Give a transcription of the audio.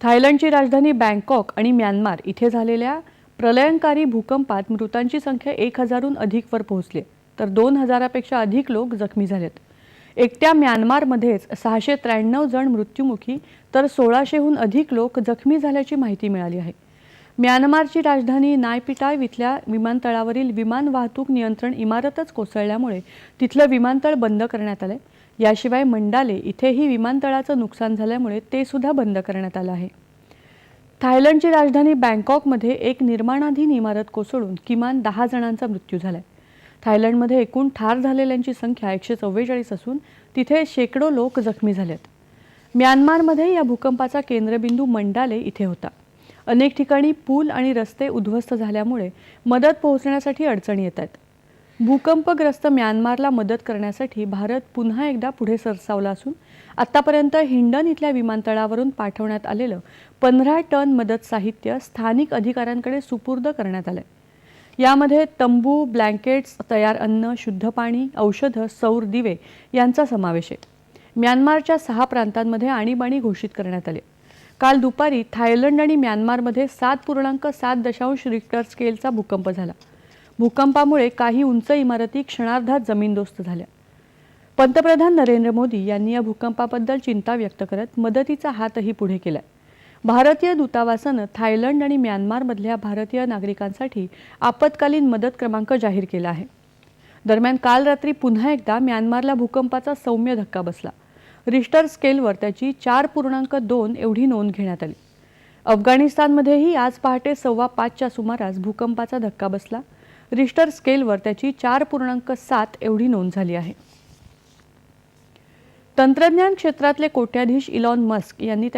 थायलंडची राजधानी बँकॉक आणि म्यानमार इथे झालेल्या प्रलयंकारी भूकंपात मृतांची संख्या एक हजारहून अधिकवर पोहोचली तर दोन हजारापेक्षा अधिक लोक जखमी झालेत. एकट्या म्यानमारमध्येच सहाशे त्र्याण्णव जण मृत्युमुखी तर सोळाशेहून अधिक लोक जखमी झाल्याची माहिती मिळाली आहे. म्यानमारची राजधानी नायपिटाव इथल्या विमानतळावरील विमान वाहतूक नियंत्रण इमारतच कोसळल्यामुळे तिथलं विमानतळ बंद करण्यात आलंय. याशिवाय मंडाले इथेही विमानतळाचं नुकसान झाल्यामुळे ते सुद्धा बंद करण्यात आलं आहे. थायलंडची राजधानी बँकॉकमध्ये एक निर्माणाधीन इमारत कोसळून किमान दहा जणांचा मृत्यू झालाय. थायलंडमध्ये एकूण ठार झालेल्यांची संख्या एकशे चव्वेचाळीस असून तिथे शेकडो लोक जखमी झालेत. म्यानमारमध्ये या भूकंपाचा केंद्रबिंदू मंडाले इथे होता. अनेक ठिकाणी पूल आणि रस्ते उद्ध्वस्त झाल्यामुळे मदत पोहोचण्यासाठी अडचणी येत आहेत. भूकंपग्रस्त म्यानमारला मदत करण्यासाठी भारत पुन्हा एकदा पुढे सरसावला असून आतापर्यंत हिंडन इथल्या विमानतळावरून पाठवण्यात आलेलं पंधरा टन मदत साहित्य स्थानिक अधिकाऱ्यांकडे सुपूर्द करण्यात आलंय. यामध्ये तंबू ब्लँकेट्स तयार अन्न शुद्ध पाणी औषधं सौर दिवे यांचा समावेश आहे. म्यानमारच्या सहा प्रांतांमध्ये आणीबाणी घोषित करण्यात आली काल दुपारी थायलंड आणि म्यानमारमध्ये सात पूर्णांक सात दशांश रिक्टर स्केलचा भूकंप झाला. भूकंपामुळे काही उंच इमारती क्षणार्धात जमीनदोस्त झाल्या. पंतप्रधान नरेंद्र मोदी यांनी या भूकंपाबद्दल चिंता व्यक्त करत मदतीचा हातही पुढे केला भारतीय दूतावासानं थायलंड आणि म्यानमारमधल्या भारतीय नागरिकांसाठी आपत्कालीन मदत क्रमांक जाहीर केला आहे. दरम्यान काल रात्री पुन्हा एकदा म्यानमारला भूकंपाचा सौम्य धक्का बसला. रिश्टर स्केलवर त्याची चार पूर्णांक दोन एवढी नोंद घेण्यात आली. अफगाणिस्तानमध्येही आज पहाटे सव्वा पाचच्या सुमारास भूकंपाचा धक्का बसला. रिश्टर स्केलवर त्याची चार पूर्णांक सात एवढी नोंद झाली आहे. तंत्रज्ञान क्षेत्रातले कोट्याधीश इलॉन मस्क यांनी